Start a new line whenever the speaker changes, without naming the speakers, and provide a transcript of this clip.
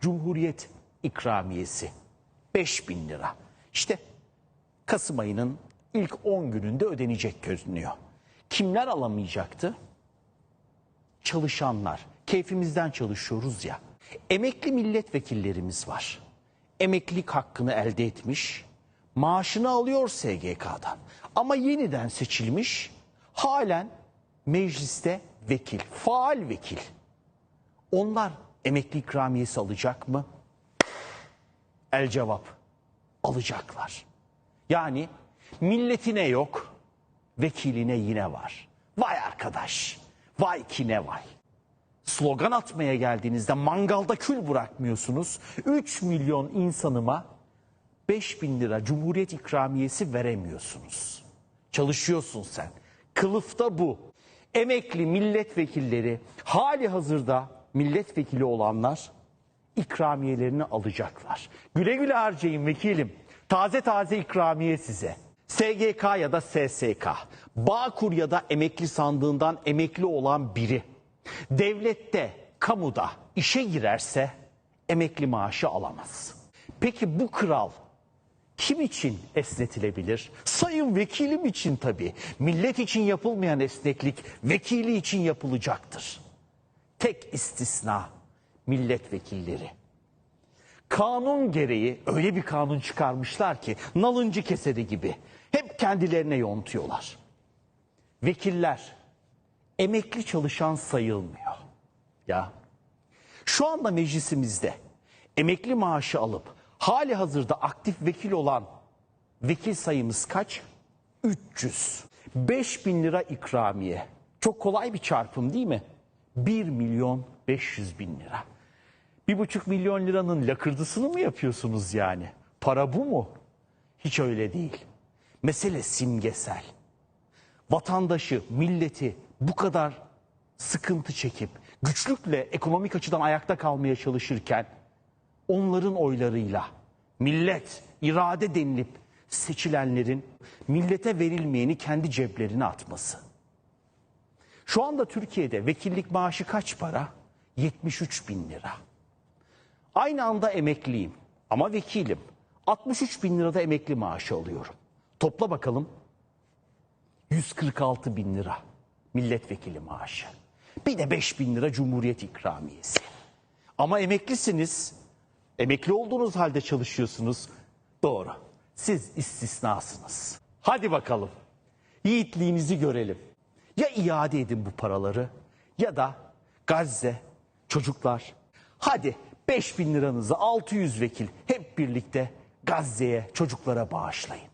Cumhuriyet ikramiyesi 5 bin lira. İşte Kasım ayının ilk 10 gününde ödenecek görünüyor. Kimler alamayacaktı? Çalışanlar. Keyfimizden çalışıyoruz ya. Emekli milletvekillerimiz var. Emeklilik hakkını elde etmiş, maaşını alıyor SGK'dan. Ama yeniden seçilmiş, halen mecliste vekil, faal vekil. Onlar emekli ikramiyesi alacak mı? El cevap alacaklar. Yani milletine yok, vekiline yine var. Vay arkadaş, vay ki ne vay. Slogan atmaya geldiğinizde mangalda kül bırakmıyorsunuz. 3 milyon insanıma 5 bin lira cumhuriyet ikramiyesi veremiyorsunuz. Çalışıyorsun sen. Kılıfta bu. Emekli milletvekilleri hali hazırda milletvekili olanlar ikramiyelerini alacaklar. Güle güle harcayın vekilim. Taze taze ikramiye size. SGK ya da SSK, Bağkur ya da emekli sandığından emekli olan biri devlette, kamuda işe girerse emekli maaşı alamaz. Peki bu kral kim için esnetilebilir? Sayın vekilim için tabii. Millet için yapılmayan esneklik vekili için yapılacaktır. Tek istisna milletvekilleri. Kanun gereği öyle bir kanun çıkarmışlar ki nalıncı keseri gibi hep kendilerine yontuyorlar. Vekiller emekli çalışan sayılmıyor. Ya şu anda meclisimizde emekli maaşı alıp hali hazırda aktif vekil olan vekil sayımız kaç? 300. 5 bin lira ikramiye. Çok kolay bir çarpım değil mi? 1 milyon 500 bin lira. Bir buçuk milyon liranın lakırdısını mı yapıyorsunuz yani? Para bu mu? Hiç öyle değil. Mesele simgesel. Vatandaşı, milleti bu kadar sıkıntı çekip güçlükle ekonomik açıdan ayakta kalmaya çalışırken onların oylarıyla millet, irade denilip seçilenlerin millete verilmeyeni kendi ceplerine atması. Şu anda Türkiye'de vekillik maaşı kaç para? 73 bin lira. Aynı anda emekliyim ama vekilim. 63 bin lirada emekli maaşı alıyorum. Topla bakalım. 146 bin lira milletvekili maaşı. Bir de 5 bin lira cumhuriyet ikramiyesi. Ama emeklisiniz. Emekli olduğunuz halde çalışıyorsunuz. Doğru. Siz istisnasınız. Hadi bakalım. Yiğitliğinizi görelim. Ya iade edin bu paraları ya da Gazze, çocuklar. Hadi 5 bin liranızı 600 vekil hep birlikte Gazze'ye çocuklara bağışlayın.